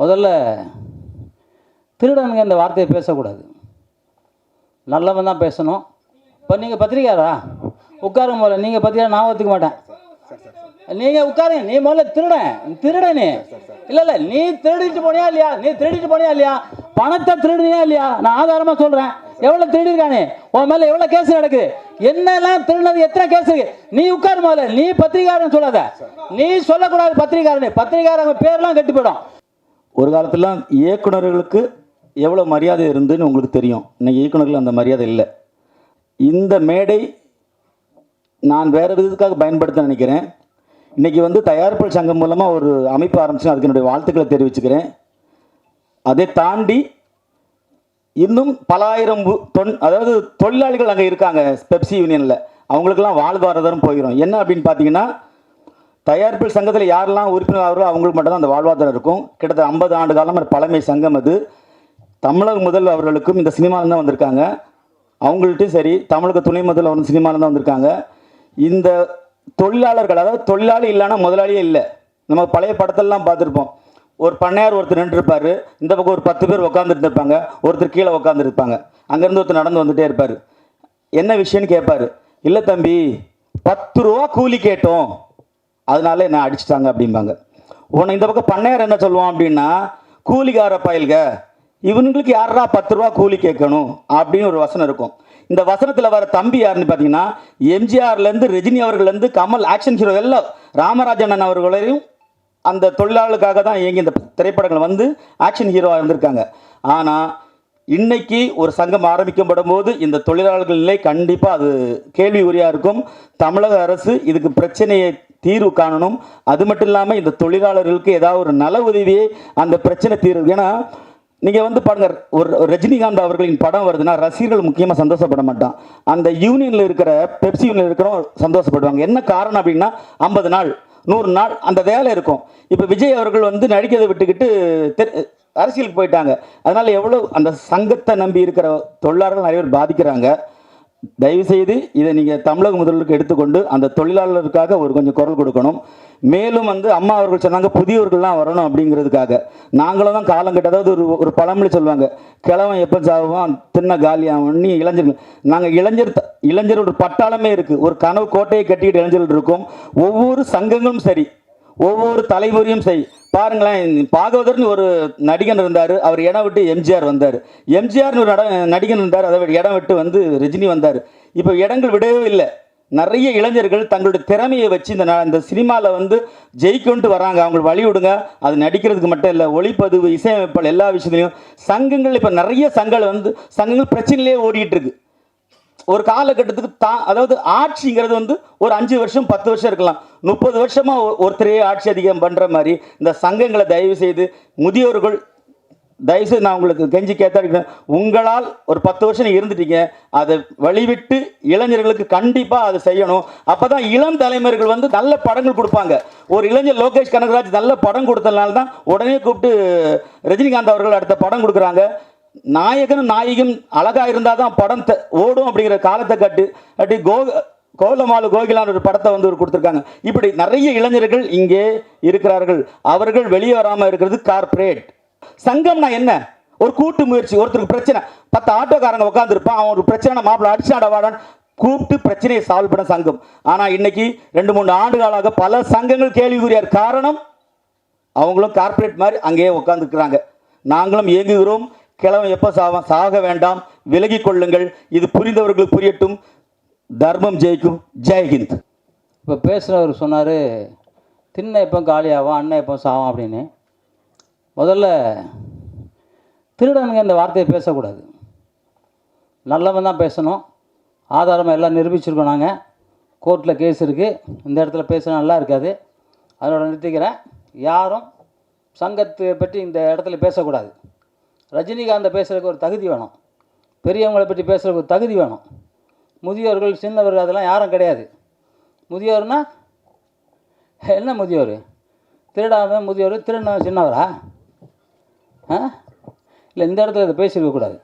முதல்ல திருடனுங்க இந்த வார்த்தையை பேசக்கூடாது. நல்லவன் தான் பேசணும். இப்போ நீங்கள் பத்திரிக்காரா உட்காருங்க முதல்ல நீங்கள் பத்திரிக்கை நான் ஒத்துக்க மாட்டேன். நீங்கள் உட்காருங்க. நீ முதல்ல திருடன். திருடன். நீ இல்லை இல்லை. நீ திருடிட்டு போனியா இல்லையா? நீ திருடிட்டு போனியா இல்லையா? பணத்தை திருடுனியா இல்லையா? நான் ஆதாரமாக சொல்கிறேன் எவ்வளோ திருடிருக்கானே? உன் மேலே எவ்வளோ கேஸ் நடக்குது என்னெல்லாம் திருடினது? எத்தனை கேஸ் இருக்கு? நீ உட்காரு முதல்ல. நீ பத்திரிக்காரன் சொல்லாத. நீ சொல்லக்கூடாது பத்திரிக்காரன் பத்திரிக்காரங்க பேர்லாம் கெட்டு போயிடும். ஒரு காலத்துலாம் இயக்குனர்களுக்கு எவ்வளோ மரியாதை இருந்துன்னு உங்களுக்கு தெரியும். இன்னைக்கு இயக்குனர்கள் அந்த மரியாதை இல்லை. இந்த மேடை நான் வேறு விதத்துக்காக பயன்படுத்த நினைக்கிறேன். இன்றைக்கி வந்து தயாரிப்பு சங்கம் மூலமாக ஒரு அமைப்பு ஆரம்பிச்சு அதுக்கு என்னுடைய வாழ்த்துக்களை தெரிவிச்சுக்கிறேன். அதை தாண்டி இன்னும் பல ஆயிரம் தொன் அதாவது தொழிலாளிகள் அங்கே இருக்காங்க பெப்சி யூனியனில். அவங்களுக்கெல்லாம் வாழ்வாதாரம் போயிடும் என்ன அப்படின்னு பார்த்தீங்கன்னா தயாரிப்பில் சங்கத்தில் யாரெல்லாம் உறுப்பினர் ஆகிறோ அவங்களுக்கு மட்டும்தான் அந்த வாழ்வாதாரம் இருக்கும். கிட்டத்தட்ட ஐம்பது ஆண்டு காலம் ஒரு பழமை சங்கம் அது. தமிழக முதல் அவர்களுக்கும் இந்த சினிமாவில் தான் வந்திருக்காங்க. அவங்கள்ட்டையும் சரி தமிழக துணை முதல் அவர் சினிமாவில் தான் வந்திருக்காங்க. இந்த தொழிலாளர்கள் அதாவது தொழிலாளி இல்லைன்னா முதலாளியே இல்லை. நம்ம பழைய படத்தெல்லாம் பார்த்துருப்போம். ஒரு பண்ணையார் ஒருத்தர் நின்றுருப்பார். இந்த பக்கம் ஒரு பத்து பேர் உட்காந்துருந்துருப்பாங்க ஒருத்தர் கீழே உட்காந்துருப்பாங்க அங்கேருந்து ஒருத்தர் நடந்து வந்துகிட்டே இருப்பார். என்ன விஷயம்னு கேட்பாரு. இல்லை தம்பி பத்து ரூபா கூலி கேட்டோம். அதனால என்ன அடிச்சிட்டாங்க அப்படிம்பாங்க. உன்னை இந்த பக்கம் பண்ணையார் என்ன சொல்லுவான் அப்படின்னா கூலிக்கார பயல்க இவனுங்களுக்கு யாரா பத்து ரூபா கூலி கேட்கணும்? அப்படின்னு ஒரு வசனம் இருக்கும். இந்த வசனத்தில் வர தம்பி யாருன்னு பார்த்தீங்கன்னா எம்ஜிஆர்லேருந்து ரஜினி அவர்கள்லேருந்து கமல் ஆக்ஷன் ஹீரோ எல்லாம் ராமராஜன் அண்ணன் அவர்களையும் அந்த தொழிலாளர்களுக்காக தான் இயங்கி இந்த திரைப்படங்கள் வந்து ஆக்ஷன் ஹீரோவாக இருந்திருக்காங்க. ஆனால் இன்னைக்கு ஒரு சங்கம் ஆரம்பிக்கப்படும் போது இந்த தொழிலாளர்கள் நிலை கண்டிப்பாக அது கேள்வி உரியாக இருக்கும். தமிழக அரசு இதுக்கு பிரச்சனையை தீர்வு காணணும். அது மட்டும் இல்லாமல் இந்த தொழிலாளர்களுக்கு ஏதாவது ஒரு நல உதவியை அந்த பிரச்சனை தீர்வு. ஏன்னா நீங்கள் வந்து பாருங்க ஒரு ரஜினிகாந்த் அவர்களின் படம் வருதுன்னா ரசிகர்கள் முக்கியமாக சந்தோஷப்பட மாட்டான். அந்த யூனியனில் இருக்கிற பெப்சி யூனியனில் இருக்கிறவங்க சந்தோஷப்படுவாங்க. என்ன காரணம் அப்படின்னா ஐம்பது நாள் நூறு நாள் அந்த வேலை இருக்கும். இப்போ விஜய் அவர்கள் வந்து நடிக்கிறதை விட்டுக்கிட்டு அரசியலுக்கு போயிட்டாங்க. அதனால் எவ்வளோ அந்த சங்கத்தை நம்பி இருக்கிற தொழிலாளர்கள் நிறைய பேர் பாதிக்கிறாங்க. தயவுசெய்து இதை நீங்கள் தமிழக முதல்வருக்கு எடுத்துக்கொண்டு அந்த தொழிலாளருக்காக ஒரு கொஞ்சம் குரல் கொடுக்கணும். மேலும் வந்து அம்மா அவர்கள் சொன்னாங்க புதியவர்கள்லாம் வரணும் அப்படிங்கிறதுக்காக. நாங்களும் தான் காலம் கட்ட அதாவது ஒரு ஒரு பழமொழி சொல்லுவாங்க கிழவன் எப்போ சாவான் தின்ன காலியாகும் நீ இளைஞர்கள் நாங்கள் இளைஞர் த- இளைஞர் ஒரு பட்டாளமே இருக்குது ஒரு கனவு கோட்டையை கட்டிக்கிட்டு இளைஞர்கள் இருக்கோம். ஒவ்வொரு சங்கங்களும் சரி ஒவ்வொரு தலைமுறையும் சரி பாருங்களேன் பாகவதர்னு ஒரு நடிகன் இருந்தார். அவர் இடம் விட்டு எம்ஜிஆர் வந்தார். எம்ஜிஆர்னு ஒரு நடிகன் இருந்தார். அதை இடம் விட்டு வந்து ரஜினி வந்தார். இப்போ இடங்கள் விடவே இல்லை. நிறைய இளைஞர்கள் தங்களுடைய திறமையை வச்சு இந்த ந- இந்த சினிமாவில் வந்து ஜெயிக்கொண்டு வராங்க. அவங்களுக்கு வழி விடுங்க. அது நடிக்கிறதுக்கு மட்டும் இல்லை. ஒளிப்பதிவு இசையமைப்பால் எல்லா விஷயத்துலையும் சங்கங்கள் இப்போ நிறைய சங்கங்கள் வந்து சங்கங்கள் பிரச்சனையிலே ஓடிட்டு இருக்கு. ஒரு காலகட்டத்துக்கு தான் அதாவது ஆட்சிங்கிறது வந்து ஒரு அஞ்சு வருஷம் பத்து வருஷம் இருக்கலாம். முப்பது வருஷமாக ஒருத்தரையே ஒருத்தரே ஆட்சி அதிகம் பண்ணுற மாதிரி இந்த சங்கங்களை தயவு செய்து முதியோர்கள் தயவு செய்து நான் உங்களுக்கு கெஞ்சி கேட்டா உங்களால் ஒரு பத்து வருஷம் இருந்துட்டீங்க. அதை வழிவிட்டு இளைஞர்களுக்கு கண்டிப்பாக அதை செய்யணும். அப்போ தான் இளம் தலைமுறைகள் வந்து நல்ல படங்கள் கொடுப்பாங்க. ஒரு இளைஞர் லோகேஷ் கனகராஜ் நல்ல படம் கொடுத்ததுனால தான் உடனே கூப்பிட்டு ரஜினிகாந்த் அவர்கள் அடுத்த படம் கொடுக்குறாங்க. நாயகனும் நாயகியும் அழகா இருந்தால் தான் படம் த- ஓடும் அப்படிங்கிற காலத்தை கட்டு கட்டி கோ கோலமாலு கோகிலான் ஒரு படத்தை வந்து ஒரு கொடுத்துருக்காங்க. இப்படி நிறைய இளைஞர்கள் இங்கே இருக்கிறார்கள். அவர்கள் வெளியே வராமல் இருக்கிறது கார்ப்பரேட் சங்கம்னா என்ன? ஒரு கூட்டு முயற்சி ஒருத்தருக்கு பிரச்சனை. பத்து ஆட்டோக்காரங்க உட்காந்துருப்பான் அவன் ஒரு பிரச்சனை மாப்பிள்ள அடிச்சாட வாடான்னு கூப்பிட்டு பிரச்சனையை சால்வ் பண்ண சங்கம். ஆனால் இன்னைக்கு ரெண்டு மூணு ஆண்டுகளாக பல சங்கங்கள் கேள்விக்குரியார் காரணம்? அவங்களும் கார்ப்பரேட் மாதிரி அங்கேயே உட்காந்துருக்குறாங்க நாங்களும் இயங்குகிறோம். கிழவன் எப்போ சாவான் சாக வேண்டாம் விலகி கொள்ளுங்கள். இது புரிந்தவர்களுக்கு புரியட்டும். தர்மம் ஜெயிக்கும். ஜெய்ஹிந்த் இப்போ பேசுகிறவர் சொன்னார் தின்ன எப்போ காலியாகும் அண்ணன் எப்போ சாவும் அப்படின்னு. முதல்ல திருடனுங்க இந்த வார்த்தையை பேசக்கூடாது. நல்லவன் தான் பேசணும். ஆதாரமாக எல்லாம் நிரூபிச்சிருக்கோம் நாங்கள் கோர்ட்டில் கேஸ் இருக்குது இந்த இடத்துல பேச நல்லா இருக்காது. அதனோட நிறுத்திக்கிறேன். யாரும் சங்கத்தை பற்றி இந்த இடத்துல பேசக்கூடாது. ரஜினிகாந்தை பேசுகிறதுக்கு ஒரு தகுதி வேணும். பெரியவங்களை பற்றி பேசுகிறதுக்கு ஒரு தகுதி வேணும். முதியோர்கள் சின்னவர்கள் அதெல்லாம் யாரும் கிடையாது. முதியோர்னா என்ன முதியோர்? திருடாமல் முதியோர் திருடின சின்னவரா? ஆ? இல்லை இந்த இடத்துல இதை பேசியிருக்கக்கூடாது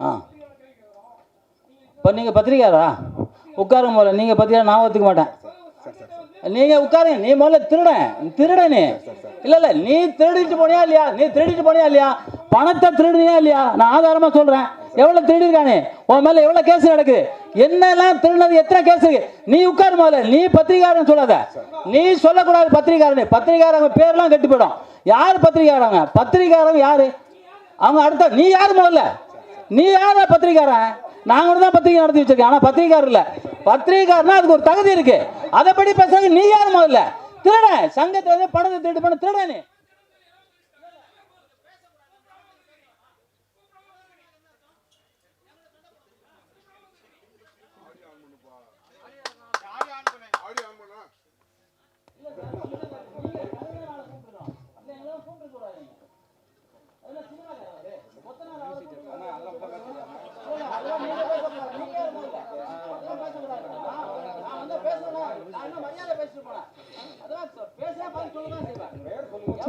ஆ. இப்போ நீங்கள் பத்திரிக்கையாரா உட்காருங்க போல நீங்கள் பத்திரிக்கா நான் ஒத்துக்க மாட்டேன். நீங்க உட்காருங்க. நீ முதல்ல திருடன் திருட நீ. இல்ல இல்ல நீ திருடிட்டு போனியா இல்லையா? நீ திருடிட்டு போனியா இல்லையா? பணத்தை திருடுனியா இல்லையா? நான் ஆதாரமா சொல்றேன். எவ்வளவு திருடிருக்கானே உன் மேல எவ்வளவு கேஸ் நடக்குது என்னெல்லாம் திருடினது? எத்தனை கேஸ் இருக்கு? நீ உட்காரு முதல்ல. நீ பத்திரிகாரன் சொல்லாத. நீ சொல்லக்கூடாது பத்திரிகாரன் பத்திரிகாரங்க பேர்லாம் கெட்டு போயிடும். யார் பத்திரிகாரங்க பத்திரிகாரங்க யாரு? அவங்க அடுத்த நீ யார் முதல்ல? நீ யாரா பத்திரிகாரன் நாங்கள் தான் பத்திரிகை நடத்தி வச்சிருக்கேன் ஆனால் பத்திரிகார் இல்லை. பத்திரிகார்னா அதுக்கு ஒரு தகுதி இருக்கு. அதை படி நீ யார் முதல்ல? திருட சங்கத்தை வந்து பணத்தை திருட்டு பண்ண திருடனே.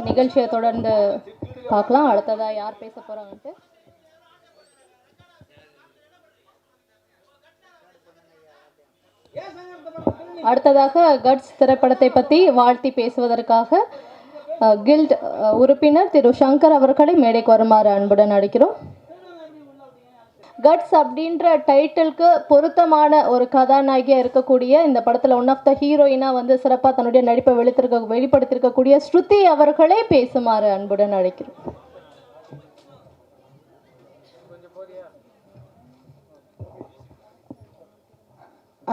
நிகழ்ச்சியை தொடர்ந்து பார்க்கலாம். அடுத்ததா யார் பேச போறாங்க அடுத்ததாக கட்ஸ் திரைப்படத்தை பற்றி வாழ்த்தி பேசுவதற்காக கில்ட் உறுப்பினர் திரு சங்கர் அவர்களை மேடைக்கு வருமாறு அன்புடன் அழைக்கிறோம். கட்ஸ் அப்படின்ற டைட்டிலுக்கு பொருத்தமான ஒரு கதாநாயகியாக இருக்கக்கூடிய இந்த படத்தில் ஒன் ஆஃப் த ஹீரோயினாக வந்து சிறப்பாக தன்னுடைய நடிப்பை வெளித்திருக்க வெளிப்படுத்தியிருக்கக்கூடிய ஸ்ருதி அவர்களே பேசுமாறு அன்புடன் அழைக்கிறோம்.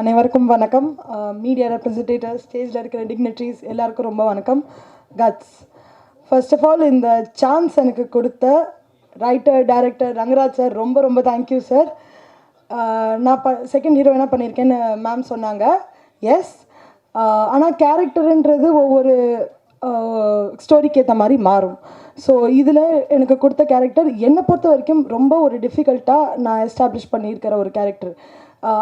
அனைவருக்கும் வணக்கம். மீடியா ரெப்ரசன்டேட்டர் ஸ்டேஜில் இருக்கிற டிக்னட்ரிஸ் எல்லாருக்கும் ரொம்ப வணக்கம். கட்ஸ் ஃபர்ஸ்ட் ஆஃப் ஆல் இந்த சான்ஸ் எனக்கு கொடுத்த ரைட்டர் டைரக்டர் ரங்கராஜ் சார் ரொம்ப ரொம்ப தேங்க்யூ சார் நான் ப செகண்ட் ஹீரோயினாக பண்ணியிருக்கேன்னு மேம் சொன்னாங்க. எஸ் ஆனால் கேரக்டருன்றது ஒவ்வொரு ஸ்டோரிக்கு ஏற்ற மாதிரி மாறும். ஸோ இதில் எனக்கு கொடுத்த கேரக்டர் என்னை பொறுத்த வரைக்கும் ரொம்ப ஒரு டிஃபிகல்ட்டாக நான் எஸ்டாப்ளிஷ் பண்ணியிருக்கிற ஒரு character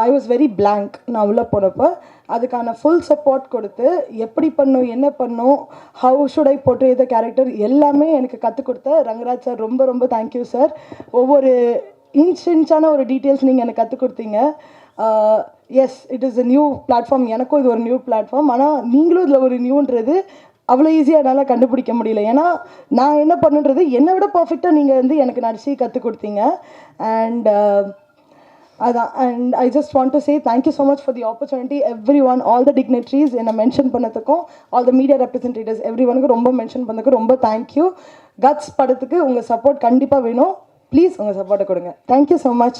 I was very blank நான் உள்ளே போனப்போ அதுக்கான ஃபுல் சப்போர்ட் கொடுத்து எப்படி பண்ணும் என்ன பண்ணும் ஹவு ஷுட் ஐ போட்டு த கேரக்டர் எல்லாமே எனக்கு கற்றுக் கொடுத்த ரங்கராஜ் சார் ரொம்ப ரொம்ப தேங்க்யூ சார் ஒவ்வொரு இன்ச் இன்ச்சான ஒரு டீட்டெயில்ஸ் நீங்கள் எனக்கு கற்றுக் கொடுத்தீங்க. Yes it is a new platform எனக்கும் இது ஒரு நியூ பிளாட்ஃபார்ம் ஆனால் நீங்களும் இதில் ஒரு நியூன்றது அவ்வளோ ஈஸியாக என்னால் கண்டுபிடிக்க முடியல. ஏன்னா நான் என்ன பண்ணுன்றது என்னை விட பர்ஃபெக்டாக நீங்கள் வந்து எனக்கு நடிச்சு கற்றுக் கொடுத்தீங்க. அண்ட் அதான் and I just want to say thank you so much for the opportunity everyone all the dignitaries என்னை மென்ஷன் பண்ணதுக்கும் all the media representatives every ஒனுக்கு ரொம்ப மென்ஷன் பண்ணதுக்கு ரொம்ப தேங்க்யூ கட்ஸ் படத்துக்கு உங்கள் சப்போர்ட் கண்டிப்பாக வேணும். ப்ளீஸ் உங்கள் சப்போர்ட்டை கொடுங்க. Thank you so much